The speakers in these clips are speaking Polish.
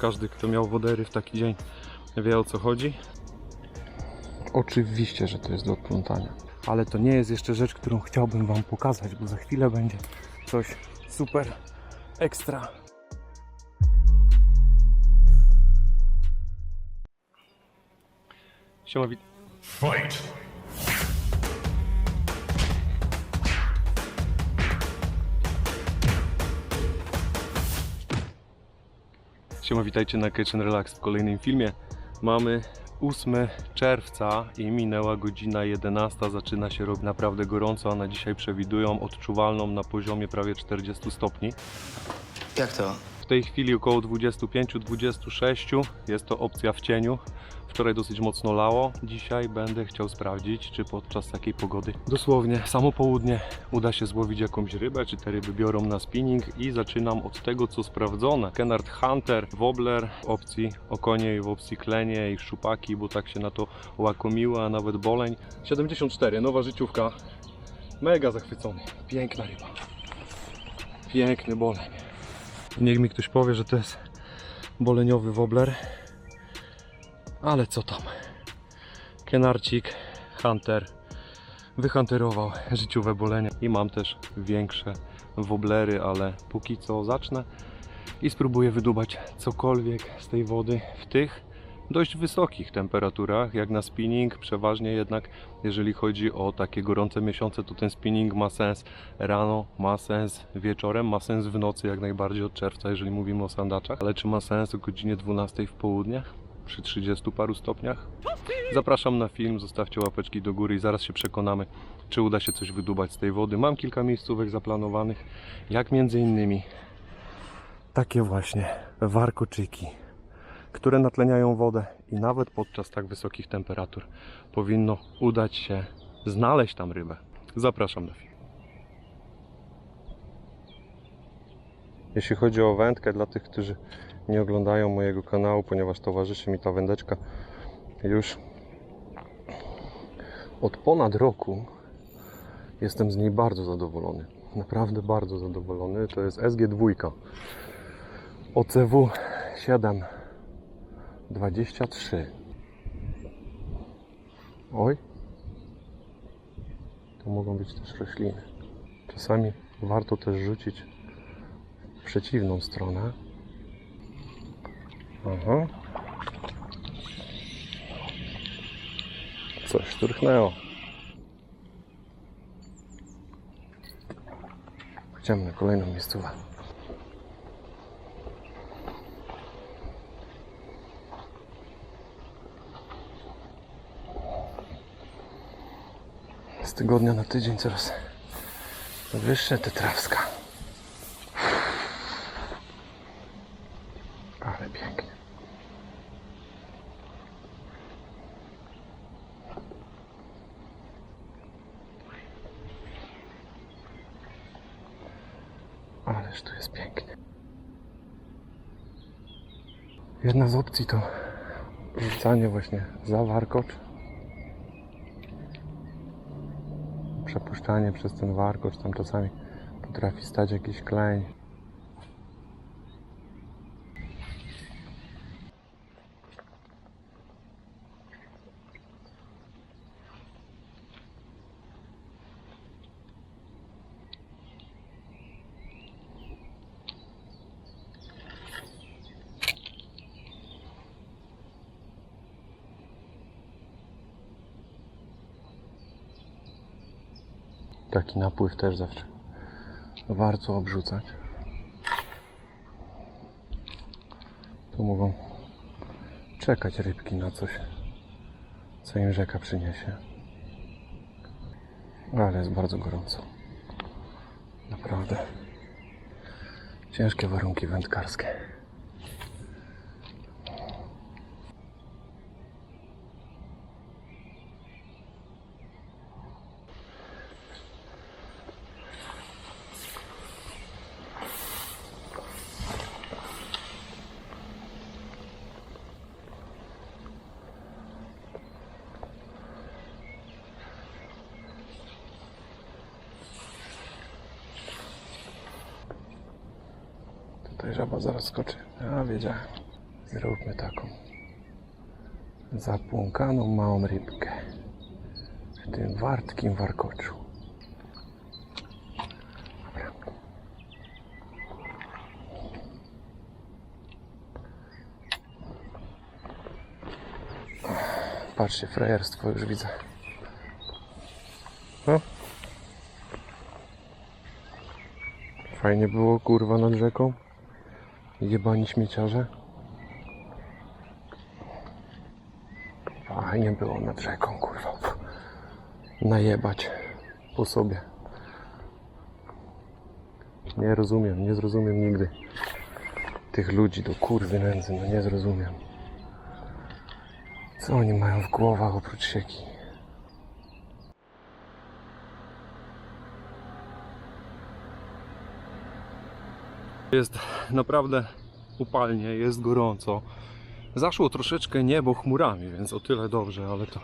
Każdy, kto miał wodery w taki dzień, wie o co chodzi. Oczywiście, że to jest do odplątania. Ale to nie jest jeszcze rzecz, którą chciałbym Wam pokazać, bo za chwilę będzie coś super ekstra. Siema, wit- Fight! Siema, witajcie na Catch and Relax w kolejnym filmie. Mamy 8 czerwca i minęła godzina 11. Zaczyna się robić naprawdę gorąco, a na dzisiaj przewidują odczuwalną na poziomie prawie 40 stopni. Jak to? W tej chwili około 25-26 jest to opcja w cieniu. Wczoraj dosyć mocno lało. Dzisiaj będę chciał sprawdzić, czy podczas takiej pogody dosłownie samo południe uda się złowić jakąś rybę, czy te ryby biorą na spinning i zaczynam od tego, co sprawdzone. Kenard Hunter, Wobbler w opcji okonie i w opcji klenie i szczupaki, bo tak się na to łakomiło, a nawet boleń. 74, nowa życiówka. Mega zachwycony. Piękna ryba. Piękny boleń. Niech mi ktoś powie, że to jest boleniowy wobbler. Ale co tam? Kenarcik, Hunter wyhunterował życiowe bolenie i mam też większe wobblery, ale póki co zacznę i spróbuję wydubać cokolwiek z tej wody w tych dość wysokich temperaturach, jak na spinning. Przeważnie jednak, jeżeli chodzi o takie gorące miesiące, to ten spinning ma sens rano, ma sens wieczorem, ma sens w nocy jak najbardziej od czerwca, jeżeli mówimy o sandaczach. Ale czy ma sens o godzinie 12 w południe? Przy 30 paru stopniach? Zapraszam na film, zostawcie łapeczki do góry i zaraz się przekonamy, czy uda się coś wydubać z tej wody. Mam kilka miejscówek zaplanowanych, jak między innymi takie właśnie warkoczyki które natleniają wodę i nawet podczas tak wysokich temperatur powinno udać się znaleźć tam rybę. Zapraszam na film. Jeśli chodzi o wędkę, dla tych, którzy nie oglądają mojego kanału, ponieważ towarzyszy mi ta wędeczka już od ponad roku, jestem z niej bardzo zadowolony. Naprawdę bardzo zadowolony. To jest SG2 OCW 7 23. Oj. To mogą być też rośliny. Czasami warto też rzucić w przeciwną stronę. Aha. Coś szturchnęło. Idziemy na kolejną miejscówę. Z tygodnia na tydzień coraz wyższe te trawska. Ale pięknie. Ależ tu jest pięknie. Jedna z opcji to rzucanie właśnie za warkocz przepuszczanie przez ten warkocz, tam czasami potrafi stać jakiś kleń. Taki napływ też zawsze warto obrzucać. Tu mogą czekać rybki na coś, co im rzeka przyniesie. Ale jest bardzo gorąco. Naprawdę. Ciężkie warunki wędkarskie. Tutaj żaba zaraz skoczy. Ja wiedziałem. Zróbmy taką zapłąkaną małą rybkę w tym wartkim warkoczu. Patrzcie, frajerstwo już widzę. No. Fajnie było, kurwa, nad rzeką. Jebani śmieciarze. Fajnie było nad rzeką, kurwa. Najebać po sobie. Nie rozumiem, nie zrozumiem nigdy tych ludzi do kurwy nędzy, no nie zrozumiem. Co oni mają w głowach oprócz sieki? Jest naprawdę upalnie, jest gorąco. Zaszło troszeczkę niebo chmurami, więc o tyle dobrze, ale to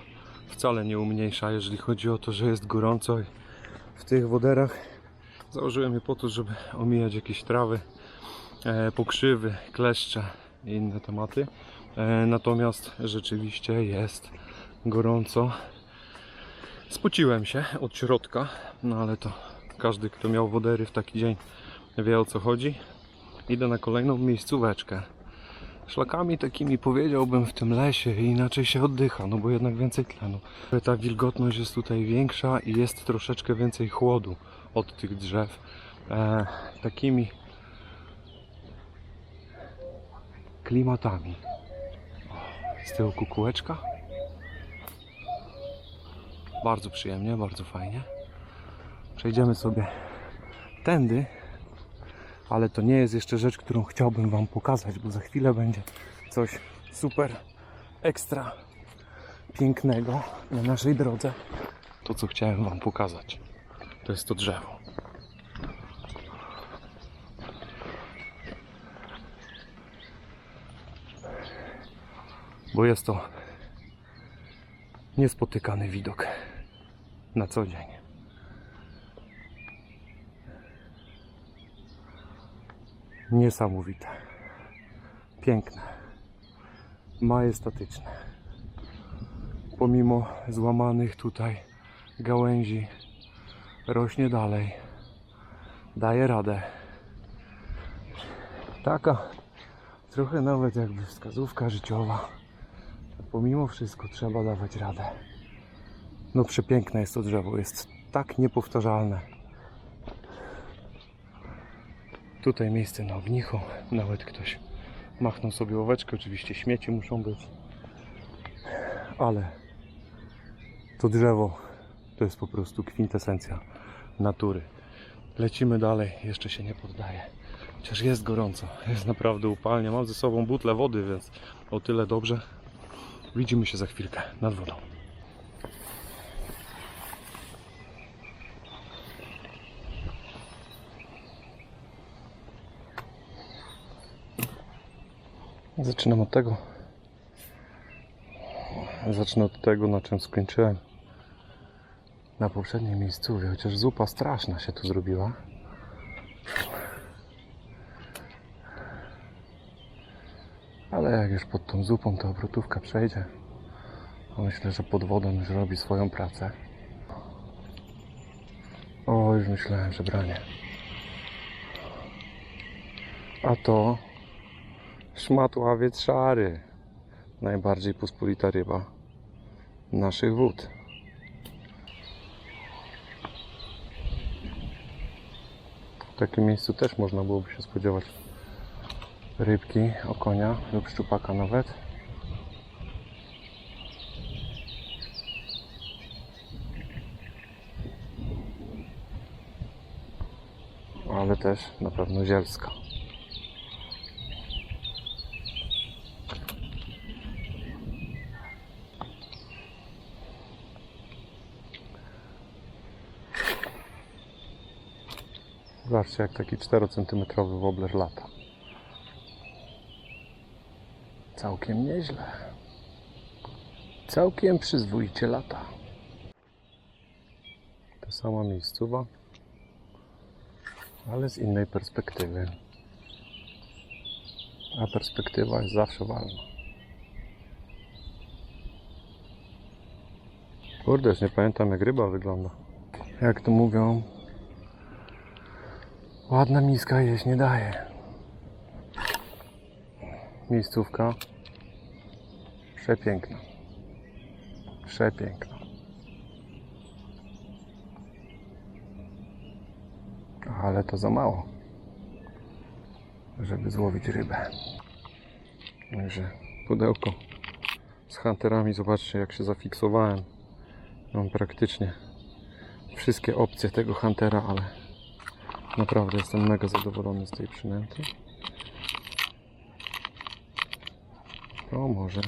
wcale nie umniejsza, jeżeli chodzi o to, że jest gorąco i w tych woderach założyłem je po to, żeby omijać jakieś trawy, e, pokrzywy, kleszcze i inne tematy. E, natomiast rzeczywiście jest gorąco. Spociłem się od środka, no ale to każdy, kto miał wodery w taki dzień, wie o co chodzi. Idę na kolejną miejscóweczkę. Szlakami takimi powiedziałbym w tym lesie inaczej się oddycha, no bo jednak więcej tlenu. Ta wilgotność jest tutaj większa i jest troszeczkę więcej chłodu od tych drzew. E, takimi klimatami. Z tyłu kukułeczka. Bardzo przyjemnie, bardzo fajnie. Przejdziemy sobie tędy, ale to nie jest jeszcze rzecz, którą chciałbym Wam pokazać, bo za chwilę będzie coś super ekstra pięknego na naszej drodze. To, co chciałem Wam pokazać, to jest to drzewo. Bo jest to niespotykany widok na co dzień. Niesamowite. Piękne. Majestatyczne. Pomimo złamanych tutaj gałęzi rośnie dalej. Daje radę. Taka trochę nawet jakby wskazówka życiowa. Pomimo wszystko trzeba dawać radę. No przepiękne jest to drzewo. Jest tak niepowtarzalne. Tutaj miejsce na ognicho. Nawet ktoś machnął sobie łoweczkę. Oczywiście śmieci muszą być. Ale to drzewo to jest po prostu kwintesencja natury. Lecimy dalej. Jeszcze się nie poddaję. Chociaż jest gorąco. Jest naprawdę upalnie. Mam ze sobą butlę wody, więc o tyle dobrze. Widzimy się za chwilkę nad wodą. Zaczynam od tego. Zacznę od tego, na czym skończyłem na poprzedniej miejscówie, chociaż zupa straszna się tu zrobiła. Ale jak już pod tą zupą ta obrotówka przejdzie, to myślę, że pod wodą już robi swoją pracę. O, już myślałem, że branie. A to szmatławiec szary. Najbardziej pospolita ryba naszych wód. W takim miejscu też można byłoby się spodziewać rybki, okonia lub szczupaka nawet. Ale też na pewno zielska. Zobaczcie jak taki 4 cm wobler lata. Całkiem nieźle. Całkiem przyzwoicie lata. Ta sama miejscowa, ale z innej perspektywy. A perspektywa jest zawsze ważna. Kurde, już nie pamiętam jak ryba wygląda. Jak to mówią, ładna miska jeść nie daje. Miejscówka przepiękna. Przepiękna. Ale to za mało, żeby złowić rybę. Także pudełko z hunterami. Zobaczcie, jak się zafiksowałem. Mam praktycznie wszystkie opcje tego huntera, ale naprawdę jestem mega zadowolony z tej przynęty. O, może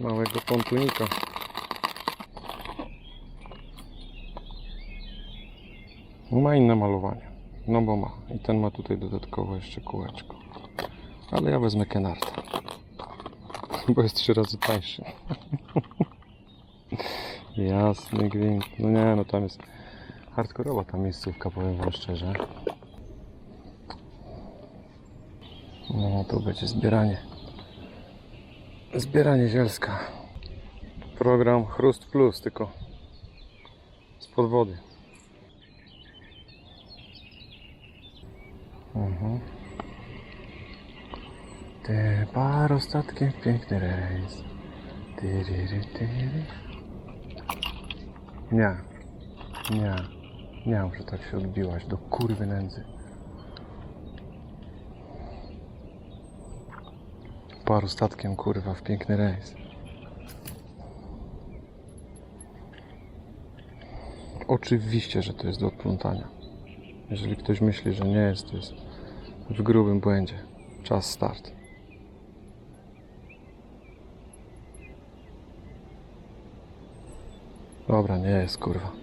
małego pontunika. Ma inne malowanie. No bo ma. I ten ma tutaj dodatkowo jeszcze kółeczko. Ale ja wezmę Kenarta. Bo jest trzy razy tańszy. Jasny gwint. No nie, no tam jest hardkorowa ta miejscówka, powiem wam szczerze. No to będzie zbieranie. Zbieranie zielska. Program Chrust Plus, tylko spod wody. Mhm. Ty parostatkiem piękny rejs. Tyryry, tyry. Nie. Nie. Mów, że tak się odbiłaś do kurwy nędzy. Parostatkiem kurwa w piękny rejs. Oczywiście, że to jest do odplątania. Jeżeli ktoś myśli, że nie jest, to jest w grubym błędzie. Czas start. Dobra, nie jest kurwa.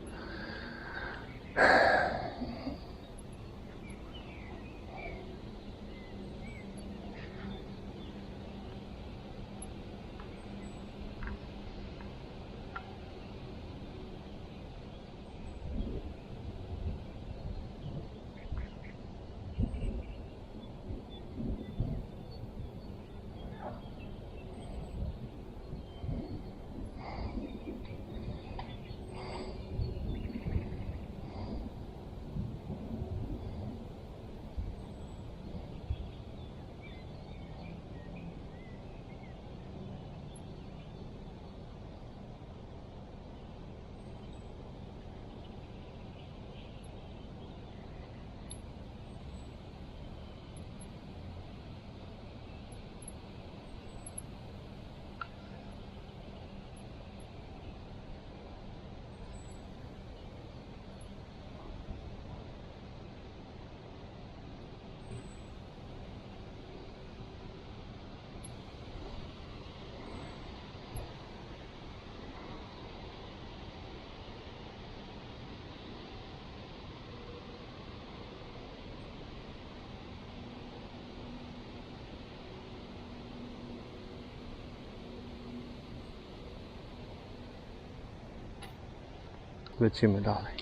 Lecimy dalej.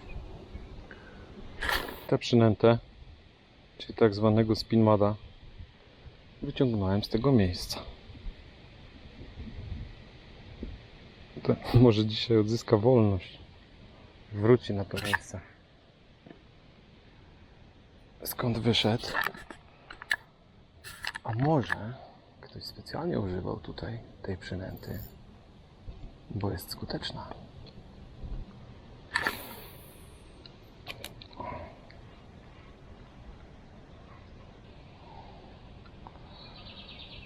Tę przynętę, czyli tak zwanego spinmada, wyciągnąłem z tego miejsca. To może dzisiaj odzyska wolność. Wróci na to miejsce. Skąd wyszedł? A może ktoś specjalnie używał tutaj tej przynęty, bo jest skuteczna.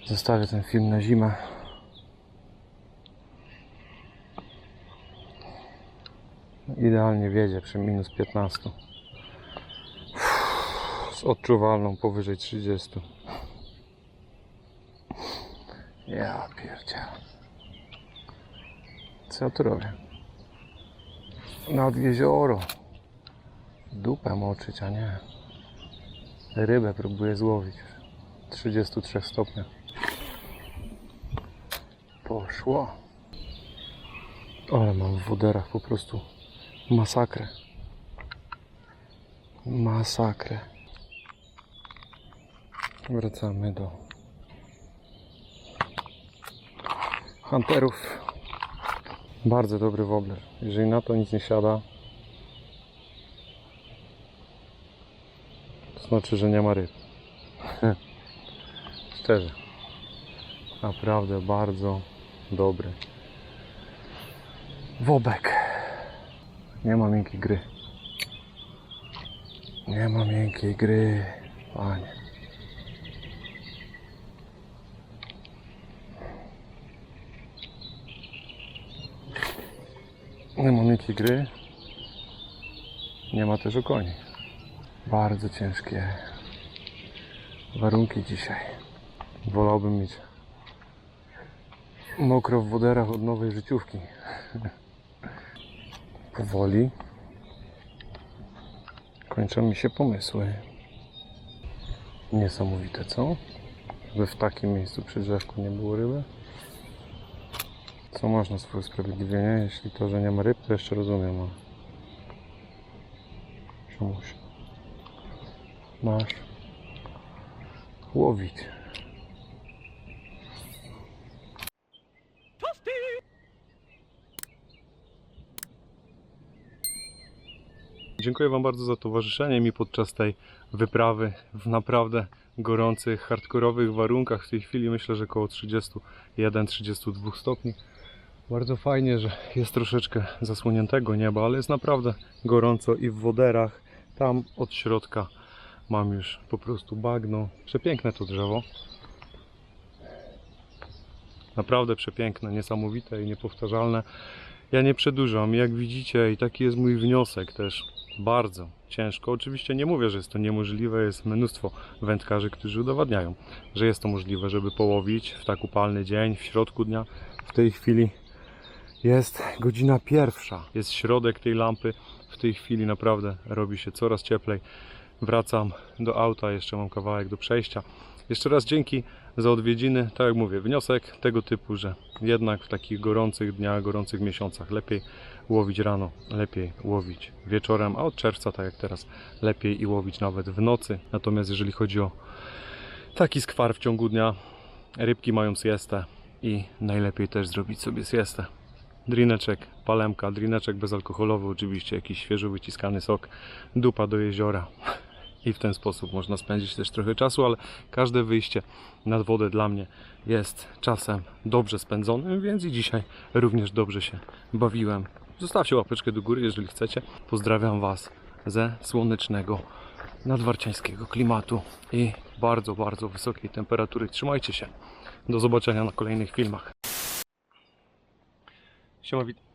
Zostawię ten film na zimę. Idealnie wiedzie przy minus 15. Z odczuwalną powyżej 30. Ja pierdzielę. Co ja tu robię? Nad jezioro. Dupę moczyć, a nie. Rybę próbuję złowić. W 33 stopniach. Poszło. Ale mam w woderach po prostu masakrę. Masakrę. Wracamy do hunterów. Bardzo dobry wobler. Jeżeli na to nic nie siada, to znaczy, że nie ma ryb. Szczerze. Naprawdę bardzo dobry. Wobek. Nie ma miękkiej gry. Nie ma miękkiej gry, panie. Nie ma miękkiej gry. Nie ma też okoni. Bardzo ciężkie warunki dzisiaj. Wolałbym mieć mokro w woderach od nowej życiówki. Powoli kończą mi się pomysły. Niesamowite, co? Żeby w takim miejscu przy drzewku nie było ryby. Co masz na swoje usprawiedliwienie? Jeśli to, że nie ma ryb, to jeszcze rozumiem, ale... Czemuś? Masz łowić. Dziękuję Wam bardzo za towarzyszenie mi podczas tej wyprawy w naprawdę gorących, hardkorowych warunkach. W tej chwili myślę, że około 31-32 stopni. Bardzo fajnie, że jest troszeczkę zasłoniętego nieba, ale jest naprawdę gorąco i w woderach. Tam od środka mam już po prostu bagno. Przepiękne to drzewo. Naprawdę przepiękne, niesamowite i niepowtarzalne. Ja nie przedłużam, jak widzicie, i taki jest mój wniosek też. Bardzo ciężko. Oczywiście nie mówię, że jest to niemożliwe. Jest mnóstwo wędkarzy, którzy udowadniają, że jest to możliwe, żeby połowić w tak upalny dzień, w środku dnia. W tej chwili jest godzina pierwsza. Jest środek tej lampy. W tej chwili naprawdę robi się coraz cieplej. Wracam do auta, jeszcze mam kawałek do przejścia. Jeszcze raz dzięki za odwiedziny. Tak jak mówię, wniosek tego typu, że jednak w takich gorących dniach, gorących miesiącach lepiej łowić rano, lepiej łowić wieczorem, a od czerwca, tak jak teraz, lepiej i łowić nawet w nocy. Natomiast jeżeli chodzi o taki skwar w ciągu dnia, rybki mają siestę i najlepiej też zrobić sobie siestę. Drineczek, palemka, drineczek bezalkoholowy oczywiście, jakiś świeżo wyciskany sok, dupa do jeziora. I w ten sposób można spędzić też trochę czasu, ale każde wyjście nad wodę dla mnie jest czasem dobrze spędzonym, więc i dzisiaj również dobrze się bawiłem. Zostawcie łapeczkę do góry, jeżeli chcecie. Pozdrawiam Was ze słonecznego, nadwarciańskiego klimatu i bardzo, bardzo wysokiej temperatury. Trzymajcie się. Do zobaczenia na kolejnych filmach. Siema, wit-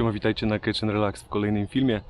Siema, witajcie na Catch and Relax w kolejnym filmie.